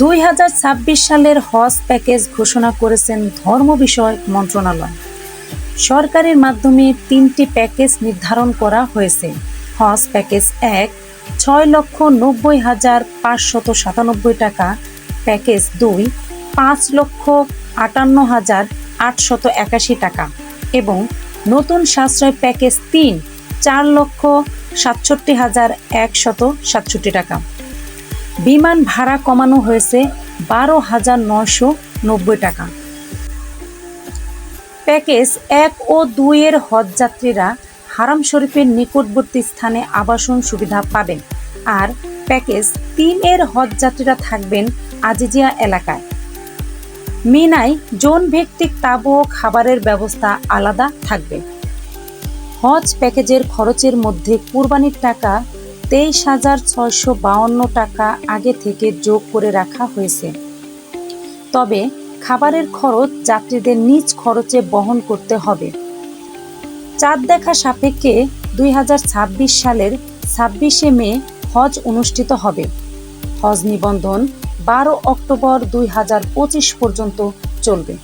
দুই হাজার ছাব্বিশ সালের হজ প্যাকেজ ঘোষণা করেছেন ধর্ম বিষয়ক মন্ত্রণালয়। সরকারের মাধ্যমে তিনটি প্যাকেজ নির্ধারণ করা হয়েছে। হজ প্যাকেজ এক, ছয় লক্ষ নব্বই হাজার পাঁচশত সাতানব্বই টাকা। প্যাকেজ দুই, পাঁচ লক্ষ আটান্ন হাজার আটশত একাশি টাকা। এবং নতুন সাশ্রয় প্যাকেজ তিন, চার লক্ষ সাতষট্টি হাজার একশত সাতষট্টি টাকা। বিমান ভাড়া কমানো হয়েছে বারো হাজার নশো নব্বই টাকা। প্যাকেজ এক ও দুইয়ের হজযাত্রীরা হারাম শরীফের নিকটবর্তী স্থানে আবাসন সুবিধা পাবেন আর প্যাকেজ তিন এর হজযাত্রীরা থাকবেন আজিজিয়া এলাকায়। মিনায় জোন ভিত্তিক তাবু ও খাবারের ব্যবস্থা আলাদা থাকবে। হজ প্যাকেজের খরচের মধ্যে কুরবানির টাকা তেইশ হাজার ছয়শো বাউন্ন টাকা আগে থেকে যোগ করে রাখা হয়েছে। তবে খাবারের খরচ যাত্রীদের নিজ খরচে বহন করতে হবে। চাঁদ দেখা সাপেক্ষে দুই হাজার ছাব্বিশ সালের ছাব্বিশে মে হজ অনুষ্ঠিত হবে। হজ নিবন্ধন বারো অক্টোবর দুই হাজার পঁচিশ পর্যন্ত চলবে।